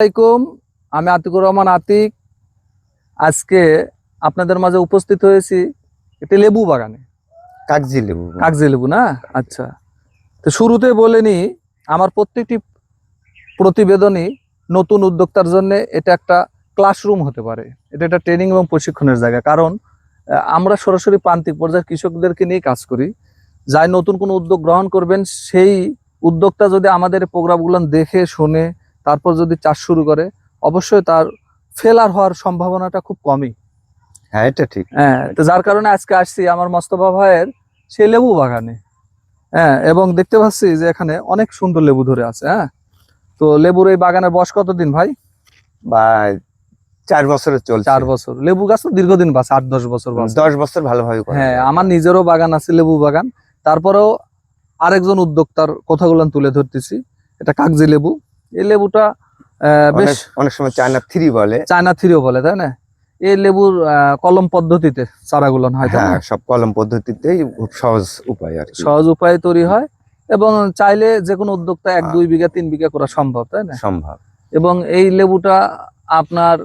আলাইকুম আমি আতিকুর রহমান আতিক। আজকে আপনাদের মাঝে উপস্থিত হয়েছি একটি লেবু বাগানে। কাগজি লেবু। কাগজি লেবু না? আচ্ছা। তো শুরুতে বলে নি আমার প্রত্যেকটি প্রতিবেদনই নতুন উদ্যোক্তার জন্য এটা একটা ক্লাসরুম হতে পারে। এটা একটা ট্রেনিং এবং প্রশিক্ষণের জায়গা। কারণ আমরা সরাসরি প্রান্তিক পর্যায়ের কৃষকদেরকে নিয়ে কাজ করি। যাই নতুন কোনো উদ্যোগ গ্রহণ করবেন সেই উদ্যোক্তা যদি আমাদের প্রোগ্রামগুলো দেখে শুনে তারপর যদি চাষ শুরু করে অবশ্যই তার ফেলার হওয়ার সম্ভাবনাটা খুব কমই। হ্যাঁ এটা ঠিক। হ্যাঁ তো যার কারণে আজকে আসছি আমার মস্তফা ভাইয়ের সেই লেবু বাগানে। হ্যাঁ এবং দেখতে পাচ্ছি যে এখানে অনেক সুন্দর লেবু ধরে আছে হ্যাঁ। তো লেবুর এই বাগানের বয়স কতদিন ভাই? বা চার বছরের চলছে। চার বছর। লেবু গাছ তো দীর্ঘদিন বাস আট দশ বছর দশ বছর ভালোভাবে হ্যাঁ আমার নিজেরও বাগান আছে লেবু বাগান। তারপরেও আরেকজন উদ্যোক্তার কথাগুলো তুলে ধরতেছি। এটা কাগজি লেবু। এই লেবুটা আহ, বেশ অনেক- সময় চায়না থ্রি বলে। চায়না থ্রিও বলে তাই না? এই লেবুর কলম পদ্ধতিতে চারাগুলো হয় হ্যাঁ সব কলম পদ্ধতিতেই খুব সহজ উপায় আর সহজ উপায়ে তৈরি হয় এবং চাইলে যে কোনো উদ্যোক্তা এক হ্যাঁ। দুই বিঘা তিন বিঘা করা সম্ভব তাই না? সম্ভব। এবং এই লেবুটা আপনার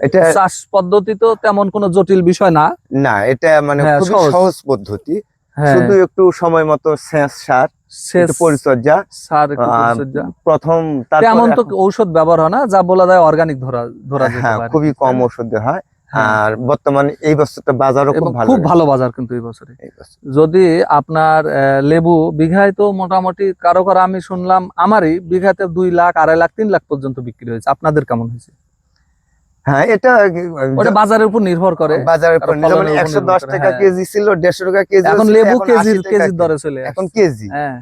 এটা চাষ পদ্ধতি তো তেমন কোনো জটিল বিষয় না। না এটা মানে হ্যাঁ, সহজ। পদ্ধতি। শুধু একটু সময় মতো সেচ সার সেচ পরিচর্যা। সার একটু আহ, পরিচর্যা। প্রথম তেমন তো ঔষধ ব্যবহার হয় না যা বলা যায় অর্গানিক ধরা ধরা যেতে হ্যাঁ পারে। খুবই কম দেওয়া হয়। হ্যাঁ। আর বর্তমানে এই বছরটা বাজারও খুব ভালো খুব ভালো বাজার কিন্তু এই বছরে। যদি আপনার লেবু বিঘায় তো মোটামুটি কারও কারও আমি শুনলাম আমারই বিঘাতে দুই লাখ আড়াই লাখ তিন লাখ পর্যন্ত বিক্রি হয়েছে। আপনাদের কেমন হয়েছে? হ্যাঁ এটা ওটা বাজারের উপর নির্ভর করে। বাজারের উপর যেমন একশো দশ টাকা হ্যাঁ। কেজি ছিল দেড়শো টাকা কেজি এখন লেবু কেজির কেজি। দরে চলে এখন কেজি। হ্যাঁ।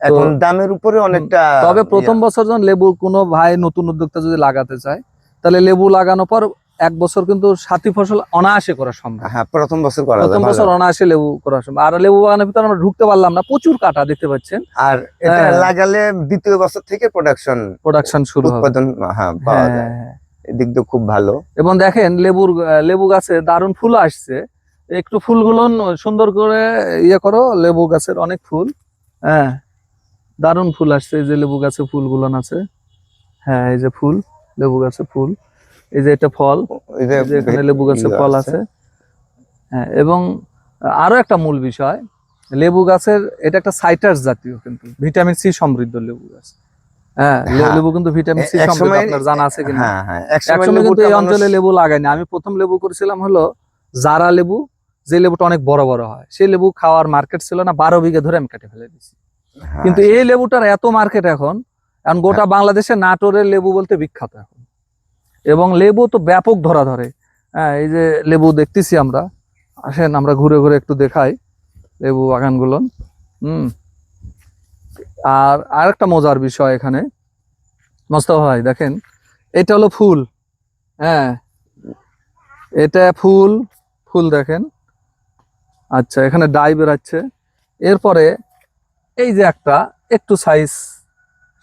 এখন দামের উপরে অনেকটা তবে ইয়ে, প্রথম বছর যখন লেবু কোনো ভাই নতুন উদ্যোক্তা যদি লাগাতে চায় তাহলে লেবু লাগানোর পর এক বছর কিন্তু সাথী ফসল অনায়াসে করা সম্ভব। হ্যাঁ প্রথম বছর করা প্রথম বছর অনায়াসে লেবু করা সম্ভব। আর লেবু বাগানের ভিতরে আমরা ঢুকতে পারলাম না প্রচুর কাটা দেখতে পাচ্ছেন? আর এটা হ্যাঁ। লাগালে দ্বিতীয় বছর থেকে প্রোডাকশন প্রোডাকশন শুরু উৎপাদন হ্যাঁ পাওয়া যায়। এদিক দিয়ে খুব ভালো। এবং দেখেন লেবুর লেবু গাছে দারুণ ফুল আসছে। একটু ফুলগুলো সুন্দর করে ইয়ে করো লেবু গাছের অনেক ফুল। হ্যাঁ দারুণ ফুল আসছে এই যে লেবু গাছে ফুলগুলো আছে। হ্যাঁ এই যে ফুল লেবু গাছে ফুল। এই যে এটা ফল এই যে এখানে লেবু গাছে ফল আছে। হ্যাঁ এবং আরও একটা মূল বিষয় লেবু গাছের এটা একটা সাইটাস জাতীয় কিন্তু ভিটামিন সি সমৃদ্ধ লেবু গাছ। লেবু কিন্তু ভিটামিন সি আপনার জানা আছে কিনা? হ্যাঁ হ্যাঁ একসময় একসময় কিন্তু এই অঞ্চলে লেবু লাগাইনি আমি প্রথম লেবু করেছিলাম হলো জারা লেবু যে লেবুটা অনেক বড় বড় হয়। সেই লেবু খাওয়ার মার্কেট ছিল না বারো বিঘে ধরে আমি কেটে ফেলে দিয়েছি। হ্যাঁ, কিন্তু এই লেবুটার এত মার্কেট এখন এখন গোটা বাংলাদেশে নাটোরের লেবু বলতে বিখ্যাত এখন। এবং লেবু তো ব্যাপক ধরা ধরে। হ্যাঁ এই যে লেবু দেখতেছি আমরা। আসেন আমরা ঘুরে ঘুরে একটু দেখাই লেবু বাগানগুলো। হুম। আর আরেকটা মজার বিষয় এখানে। মোস্তফা ভাই দেখেন এটা হলো ফুল। হ্যাঁ এটা ফুল ফুল দেখেন। আচ্ছা এখানে ডাই বেরাচ্ছে। এরপরে এই যে একটা একটু সাইজ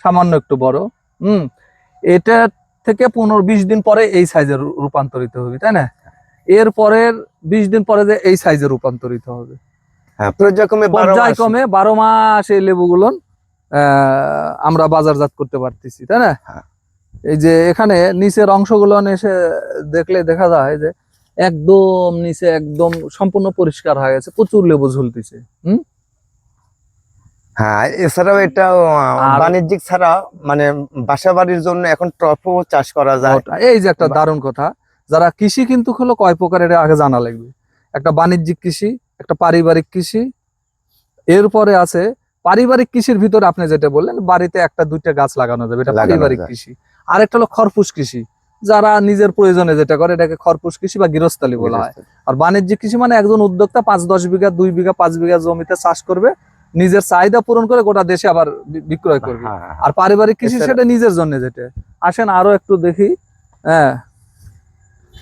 সামান্য একটু বড় হুম এটা থেকে পনেরো বিশ দিন পরে এই সাইজে রূপান্তরিত হবে তাই না? এর পরের বিশ দিন পরে যে এই সাইজে রূপান্তরিত হবে। হ্যাঁ পর্যায়ক্রমে বারো মাস এই লেবুগুলো আমরা বাজারজাত করতে পারতেছি তাই না? হ্যাঁ। এই যে এখানে নিচের অংশগুলো এসে দেখলে দেখা যায় যে একদম নিচে একদম সম্পূর্ণ পরিষ্কার হয়ে গেছে প্রচুর লেবু ঝুলতেছে হুম? হ্যাঁ এছাড়াও এটা বাণিজ্যিক ছাড়া মানে বাসা বাড়ির জন্য এখন চাষ করা যায়। এই যে একটা দারুণ কথা যারা কৃষি কিন্তু হলো কয় প্রকার এটা আগে জানা লাগবে। একটা বাণিজ্যিক কৃষি একটা পারিবারিক কৃষি এরপরে আছে পারিবারিক কৃষির ভিতরে আপনি যেটা বললেন বাড়িতে একটা দুইটা গাছ লাগানো যাবে এটা পারিবারিক। কৃষি। আরেকটা হলো খরপুশ কৃষি। যারা নিজের প্রয়োজনে যেটা করে এটাকে খরপুশ কৃষি বা গৃহস্থালী বলা হয়। আর বাণিজ্যিক কৃষি মানে একজন উদ্যোক্তা পাঁচ দশ বিঘা দুই বিঘা পাঁচ বিঘা জমিতে চাষ করবে নিজের চাহিদা পূরণ করে গোটা দেশে আবার বিক্রয় করবে। হ্যাঁ, হ্যাঁ। আর পারিবারিক কৃষি সেটা নিজের জন্য যেটা। আসেন আরও একটু দেখি। হ্যাঁ।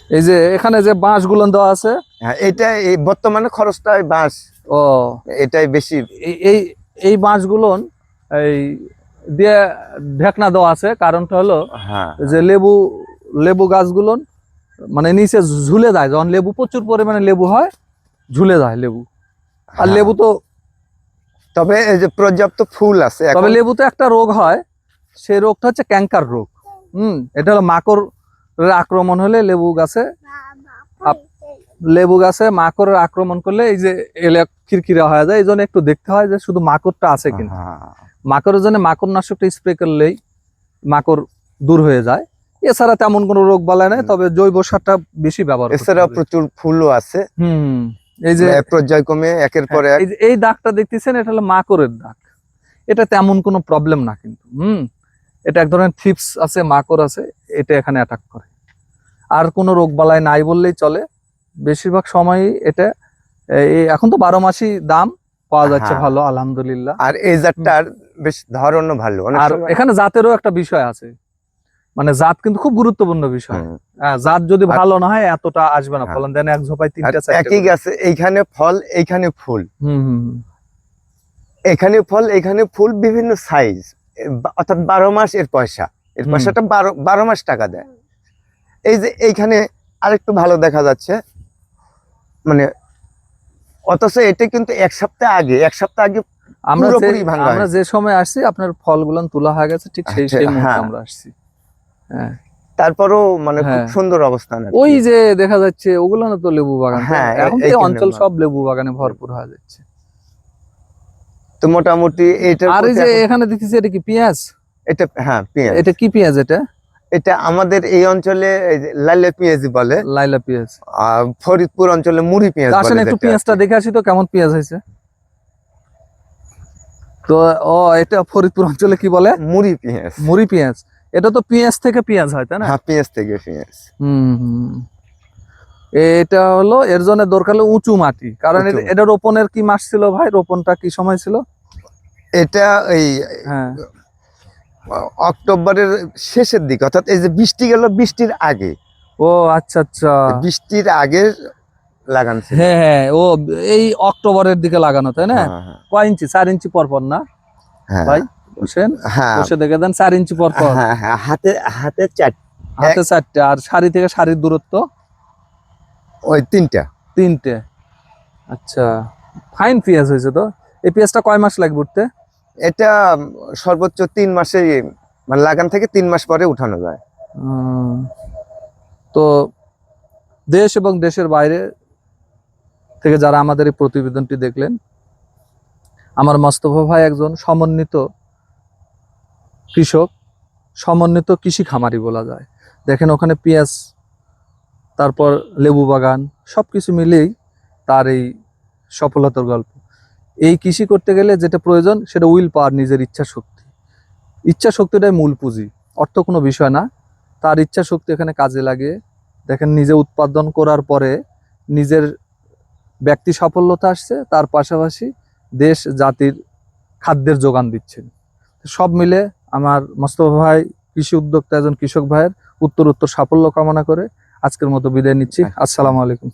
এই যে এখানে যে বাঁশগুলো দেওয়া আছে। হ্যাঁ এটা এই বর্তমানে খরচটা বাঁশ। ও। এটাই বেশি। এই- এই বাঁশগুলো এই দিয়ে ঢেকনা দেওয়া আছে কারণটা হলো হ্যাঁ যে লেবু লেবু গাছগুলো মানে নিচে ঝুলে যায় যখন লেবু প্রচুর পরিমাণে লেবু হয় ঝুলে যায় লেবু আর হ্যাঁ। লেবু তো তবে এই যে পর্যাপ্ত ফুল আছে তবে। লেবুতে একটা রোগ হয় সেই রোগটা হচ্ছে ক্যাঙ্কার রোগ হুম এটা হলো মাকড় আক্রমণ হলে লেবু গাছে লেবু গাছে মাকড়ের আক্রমণ করলে এই যে এলে খিরখিরা হয়ে যায় এই জন্য একটু দেখতে হয় যে শুধু মাকড়টা আছে কিনা। মাকড়ের জন্য মাকড় নাশকটা স্প্রে করলেই মাকড় দূর হয়ে যায়। এছাড়া তেমন কোনো রোগ বালাই নাই। তবে জৈব সারটা বেশি ব্যবহার হবে। প্রচুর ফুলও আছে। হুম এই যে মানে পর্যায়ক্রমে একের পর হ্যাঁ, এক। এই যে এই দাগটা দেখতেছেন এটা হলো মাকড়ের দাগ। এটা তেমন কোনো প্রবলেম না কিন্তু হুম। এটা এক ধরনের থিপস আছে মাকড় আছে এটা এখানে অ্যাটাক করে। আর কোনো রোগ বালাই নাই বললেই চলে। বেশিরভাগ সময়ই এটা এখন তো বারো মাসই দাম পাওয়া যাচ্ছে। ভালো আলহামদুলিল্লাহ। আর এই জাতটার বেশ ধরনও ভালো। আর এখানে জাতেরও একটা বিষয় আছে। মানে জাত কিন্তু খুব গুরুত্বপূর্ণ বিষয়। জাত যদি ভালো না হয় এতটা আসবে না হ্যাঁ। ফলন। দেন এক ঝোপায় তিনটা একই গাছে এইখানে ফল এইখানে ফুল। হুম হুম হুম। এখানে ফল এখানে ফুল বিভিন্ন সাইজ অর্থাৎ বারো মাস এর পয়সা। এর পয়সাটা বারো বারো মাস টাকা দেয়। এই যে এইখানে আরেকটু ভালো দেখা যাচ্ছে। মানে অথচ এটা কিন্তু এক সপ্তাহ আগে এক সপ্তাহ আগে আমরা যে আমরা যে সময় আসছি আপনার ফলগুলো তোলা হয়ে গেছে ঠিক সেই আচ্ছা, সেই মুহূর্তে হ্যাঁ। আমরা আসছি। হ্যাঁ। তারপরও মানে খুব হ্যাঁ। সুন্দর অবস্থান ওই যে দেখা যাচ্ছে ওগুলো না তো লেবু বাগান হ্যাঁ, এখন তো এই অঞ্চল সব লেবু বাগানে ভরপুর হয়ে যাচ্ছে। তো মোটামুটি এইটার আর এই যে এখানে দেখতেছি এটা কি পেঁয়াজ? এটা হ্যাঁ পেঁয়াজ। এটা কি পেঁয়াজ এটা? এটা আমাদের এই অঞ্চলে লাইলা পেঁয়াজি বলে লাইলা পেঁয়াজ। আর ফরিদপুর অঞ্চলে মুড়ি পেঁয়াজ আসেন একটু পেঁয়াজটা দেখে আসি তো কেমন পেঁয়াজ হয়েছে? তো ও এটা ফরিদপুর অঞ্চলে কি বলে? মুড়ি পেঁয়াজ। মুড়ি পেঁয়াজ। এটা তো পেঁয়াজ থেকে পেঁয়াজ হয় তাই না? হ্যাঁ পেঁয়াজ থেকে পেঁয়াজ। হুম হুম। এটা হলো এর জন্য দরকার হলো উঁচু মাটি। কারণ এটা- এটা রোপণের কি মাস ছিল ভাই? রোপণটা কি সময় ছিল? এটা এই হ্যাঁ। অক্টোবরের শেষের দিকে অর্থাৎ এই যে বৃষ্টি গেল বৃষ্টির আগে। ও আচ্ছা আচ্ছা। বৃষ্টির আগে লাগান। হ্যাঁ হ্যাঁ ও এই অক্টোবরের দিকে লাগানো তাই না? হ্যাঁ, হ্যাঁ, কয় ইঞ্চি? চার ইঞ্চি পর পর না? হ্যাঁ, ভাই বসেন। বসে দেখে দেন চার ইঞ্চি পর পর। হাতে হাতে চার হাতে চারটে আর শাড়ি থেকে শাড়ির দূরত্ব? ওই তিনটা। তিনটে। আচ্ছা ফাইন পেঁয়াজ হয়েছে তো? এই পেঁয়াজটা কয় মাস লাগবে উঠতে? এটা সর্বোচ্চ তিন মাসে মানে লাগান থেকে তিন মাস পরে উঠানো যায়। তো দেশ এবং দেশের বাইরে থেকে যারা আমাদের এই প্রতিবেদনটি দেখলেন, আমার মোস্তফা ভাই একজন সমন্বিত কৃষক, সমন্বিত কৃষি খামারি বলা যায়। দেখেন ওখানে পেঁয়াজ, তারপর লেবু বাগান সব কিছু মিলেই তার এই সফলতার গল্প। এই কৃষি করতে গেলে যেটা প্রয়োজন সেটা উইল পাওয়ার নিজের ইচ্ছা শক্তি। ইচ্ছা শক্তিটাই মূল পুঁজি অর্থ কোনো বিষয় না। তার ইচ্ছা শক্তি এখানে কাজে লাগে। দেখেন নিজে উৎপাদন করার পরে নিজের ব্যক্তি সাফল্যতা আসছে তার পাশাপাশি দেশ জাতির খাদ্যের যোগান দিচ্ছেন। সব মিলে আমার মোস্তফা ভাই কৃষি উদ্যোক্তা একজন কৃষক ভাইয়ের উত্তর উত্তর সাফল্য কামনা করে আজকের মতো বিদায় নিচ্ছি। আসসালামু আলাইকুম।